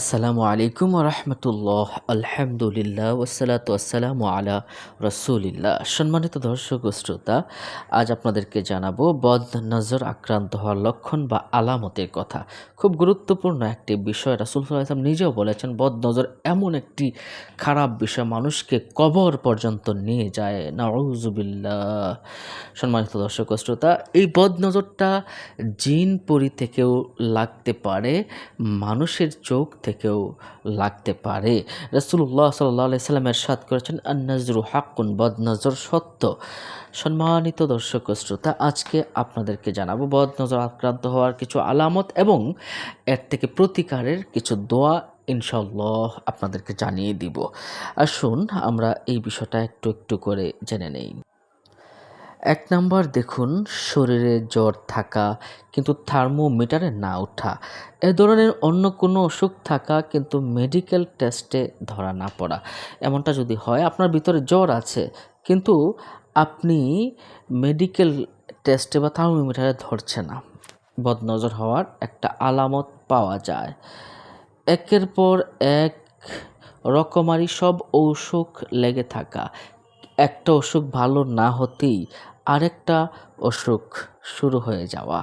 আসসালামু আলাইকুম রহমতুল্লাহ। আলহামদুলিল্লাহ ওসালাত আসসালামু আলা রসুলিল্লাহ। সম্মানিত দর্শক শ্রোতা, আজ আপনাদেরকে জানাব বদ নজর আক্রান্ত হওয়ার লক্ষণ বা আলামতের কথা। খুব গুরুত্বপূর্ণ একটি বিষয় রাসুল সাল্লাম নিজেও বলেছেন বদ নজর এমন একটি খারাপ বিষয় মানুষকে কবর পর্যন্ত নিয়ে যায়। নাউজুবিল্লাহ সম্মানিত দর্শক শ্রোতা, এই বদ নজরটা জিন পরি থেকেও লাগতে পারে। মানুষের চোখ থেকেও লাগতে পারে। রসুল্লাহ সাল্লাহ সাল্লাম এরশাদ করেছেন, আন্নাজরু হাক্কুন, বদনজর সত্য। সম্মানিত দর্শক শ্রোতা, আজকে আপনাদেরকে জানাব, বদনজর আক্রান্ত হওয়ার কিছু আলামত এবং এর থেকে প্রতিকারের কিছু দোয়া ইনশাল্লাহ আপনাদেরকে জানিয়ে দিব। আসুন, আমরা এই বিষয়টা একটু একটু করে জেনে নেই। এক নাম্বার দেখুন, শরীরে জ্বর থাকা কিন্তু থার্মোমিটারে না ওঠা। এ ধরনের অন্য কোনো অসুখ থাকা কিন্তু মেডিকেল টেস্টে ধরা না পড়া। এমনটা যদি হয়, আপনার ভিতরে জ্বর আছে, কিন্তু আপনি মেডিকেল টেস্টে বা থার্মোমিটারে ধরছে না। বদনজর হওয়ার একটা আলামত পাওয়া যায়। একের পর এক রকমারি সব অসুখ লেগে থাকা। একটা অসুখ ভালো না হতেই আরেকটা অসুখ শুরু হয়ে যাওয়া।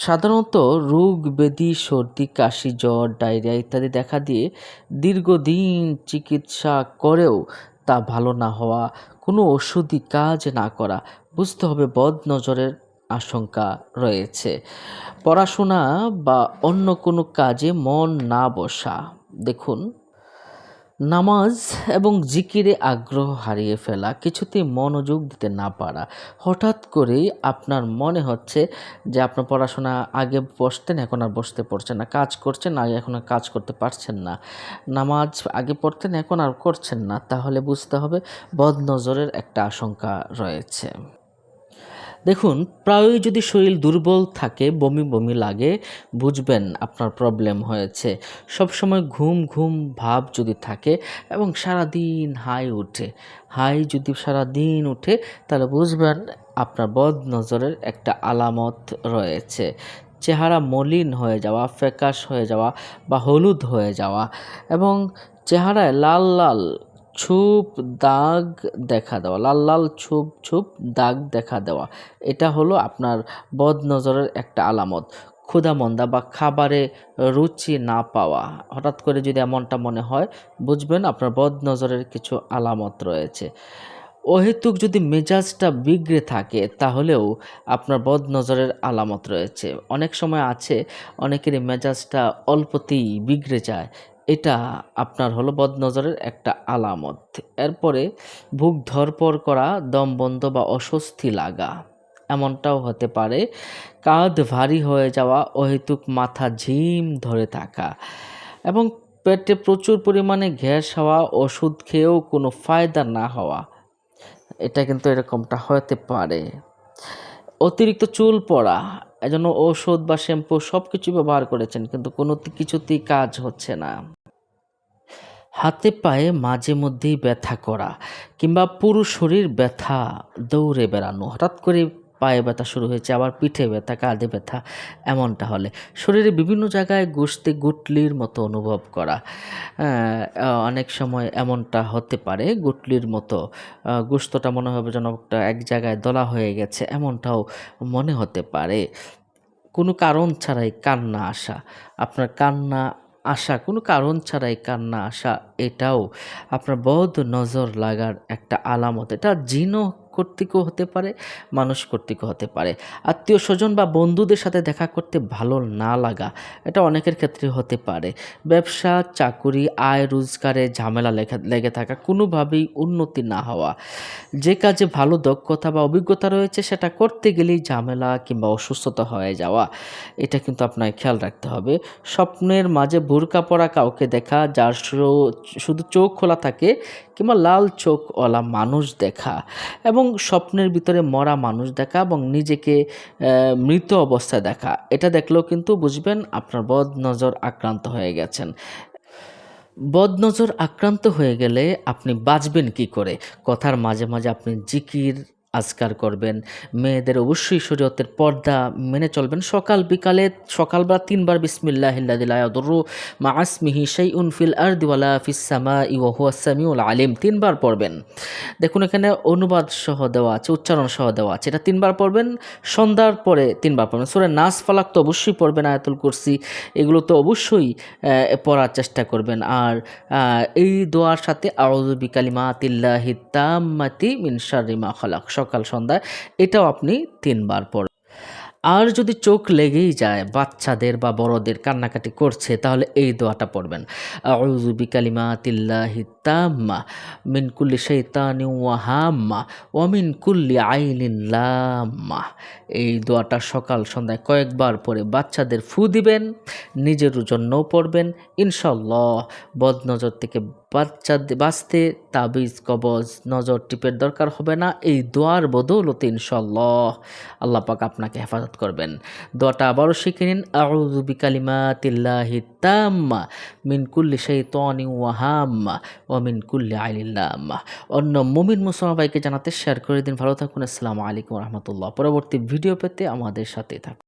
সাধারণত রোগ ব্যাধি সর্দি, কাশি, জ্বর, ডায়রিয়া ইত্যাদি দেখা দিয়ে দীর্ঘদিন চিকিৎসা করেও তা ভালো না হওয়া, কোনো ওষুধই কাজ না করা, বুঝতে হবে বদ নজরের আশঙ্কা রয়েছে। পড়াশোনা বা অন্য কোনো কাজে মন না বসা। দেখুন নামাজ এবং জিকিরে আগ্রহ হারিয়ে ফেলা কিছুতে মনোযোগ দিতে না পারা। হঠাৎ করেই আপনার মনে হচ্ছে যে আপনার পড়াশোনা আগে বসতেন, এখন আর বসতে পারছেন না। কাজ করছেন, আগে এখন আর কাজ করতে পারছেন না। নামাজ আগে পড়তেন, এখন আর করছেন না। তাহলে বুঝতে হবে বদনজরের একটা আশঙ্কা রয়েছে। দেখুন, প্রায়ই যদি শরীর দুর্বল থাকে, বমি বমি লাগে, বুঝবেন আপনার প্রবলেম হয়েছে। সবসময় ঘুম ঘুম ভাব যদি থাকে এবং সারা দিন হাই উঠে, হাই যদি সারা দিন উঠে, তাহলে বুঝবেন আপনার বদ নজরের একটা আলামত রয়েছে। চেহারা মলিন হয়ে যাওয়া, ফ্যাকাশ হয়ে যাওয়া বা হলুদ হয়ে যাওয়া এবং চেহারায় লাল লাল ছুপ দাগ দেখা দেওয়া, লাল লাল ছুপ ছুপ দাগ দেখা দেওয়া, এটা হলো আপনার বদ নজরের একটা আলামত। ক্ষুধামন্দা বা খাবারে রুচি না পাওয়া, হঠাৎ করে যদি এমনটা মনে হয়, বুঝবেন আপনার বদ নজরের কিছু আলামত রয়েছে। অহেতুক যদি মেজাজটা বিগড়ে থাকে, তাহলেও আপনার বদ নজরের আলামত রয়েছে। অনেক সময় আছে, অনেকেরই মেজাজটা অল্পতেই বিগড়ে যায়। এটা আপনার হলো বদনজরের একটা আলামত। এরপরে বুক ধরপর করা, দম বন্ধ বা অস্বস্তি লাগা, এমনটাও হতে পারে। কাঁধ ভারী হয়ে যাওয়া, অহেতুক মাথা ঝিম ধরে থাকা এবং পেটে প্রচুর পরিমাণে গ্যাস হওয়া, ওষুধ খেয়েও কোনো ফায়দা না হওয়া। এটা কিন্তু এরকমটা হতে পারে। অতিরিক্ত চুল পড়া এজন্য ঔষধ বা শ্যাম্পু সব কিছু ব্যবহার করেছেন, কিন্তু কোনো কিছুতেই কাজ হচ্ছে না। হাতে পায়ে মাঝে মধ্যেই ব্যথা করা কিংবা পুরো শরীর ব্যথা দৌড়ে বেড়ানো, হঠাৎ করে পায়ে ব্যথা শুরু হয়েছে, আবার পিঠে ব্যথা, কাঁধে ব্যথা, এমনটা হলে। শরীরে বিভিন্ন জায়গায় গুষতে গুটলির মতো অনুভব করা। অনেক সময় এমনটা হতে পারে, গুটলির মতো। গুস্তটা মনে হবে যেন একটা এক জায়গায় দলা হয়ে গেছে, এমনটাও মনে হতে পারে। কোনো কারণ ছাড়াই কান্না আসা। আপনার কান্না আসা, কোনো কারণ ছাড়াই কান্না আসা, এটাও আপনার বদ নজর লাগার একটা আলামত। এটা জিনও কর্তৃকও হতে পারে, মানুষ কর্তৃকও হতে পারে। আত্মীয় স্বজন বা বন্ধুদের সাথে দেখা করতে ভালো না লাগা, এটা অনেকের ক্ষেত্রে হতে পারে। ব্যবসা, চাকুরি, আয়, রোজগারে ঝামেলা লেগে থাকা, কোনোভাবেই উন্নতি না হওয়া। যে কাজে ভালো দক্ষতা বা অভিজ্ঞতা রয়েছে, সেটা করতে গেলেই ঝামেলা কিংবা অসুস্থতা হয়ে যাওয়া, এটা কিন্তু আপনাকে খেয়াল রাখতে হবে। স্বপ্নের মাঝে বোরকা পরা কাউকে দেখা, যার শুধু চোখ খোলা থাকে কিংবা লাল চোখওয়ালা মানুষ দেখা এবং স্বপ্নের ভিতরে মরা মানুষ দেখা এবং নিজেকে মৃত অবস্থায় দেখা। এটা দেখলেও কিন্তু বুঝবেন আপনার বদ নজর আক্রান্ত হয়ে গেছেন। বদনজর আক্রান্ত হয়ে গেলে আপনি বাঁচবেন কি করে? কথার মাঝে মাঝে আপনি জিকির আজকার করবেন। মেয়েদের অবশ্যই শরীয়তের পর্দা মেনে চলবেন। সকাল বিকালে সকালবেলা তিনবার বিসমিল্লাহিল্লাদিল্লাহরু মা আসমিহি সেই উনফিল আর দিওয়ালা ফিসামা ইহুয়া সামিউল আলিম। তিনবার পড়বেন। দেখুন এখানে অনুবাদ সহ দেওয়া আছে, উচ্চারণ সহ দেওয়া আছে। এটা তিনবার পড়বেন, সন্ধ্যার পরে তিনবার পড়বেন। সুরে নাচ ফালাক তো অবশ্যই পড়বেন, আয়াতুল কুরসি, এগুলো তো অবশ্যই পড়ার চেষ্টা করবেন। আর এই দোয়ার সাথে আউযু বিকালিমাতিল্লাহি তাম্মাতি মিন শাররি মা খালাক। সকাল সন্ধ্যা এটাও আপনি তিনবার পড়বেন আর যদি চোখ লেগেই যায়, বাচ্চাদের বা বড়দের কান্নাকাটি করছে, তাহলে এই দোয়াটা পড়বেন। আউজুবি কালিমা বিকালিমাতিল্লাহি তাম্মা মিন কুল্লি শাইতানি ওয়া হাম্মা ওয়া মিন কুল্লি আইনিন লাম্মা এই দোয়াটা সকাল সন্ধ্যায় কয়েকবার পরে বাচ্চাদের ফু দিবেন, নিজের জন্যও পড়বেন ইনশাল্লাহ বদ নজর থেকে বাচ্চা বাঁচতে তাবিজ, কবজ, নজর টিপের দরকার হবে না, এই দোয়ার বদৌলতে ইনশাল্লাহ আল্লাহ পাক আপনাকে হেফাজত করবেন। দোয়াটা আবারও শিখে নিন আউজুবি কালিমা বিকালিমাতিল্লাহি তাম্মা, মিন কুল্লি শাইতানি ওয়া হাম্মা ওয়া মিন কুল্লি আইলিল্লাম্মা অন্য মুমিন মুসলমান ভাইকে জানাতে শেয়ার করে দিন। ভালো থাকুন। আসসালামু আলাইকুম রহমতুল্লাহ। পরবর্তী ভিডিও পেতে আমাদের সাথে থাকুন।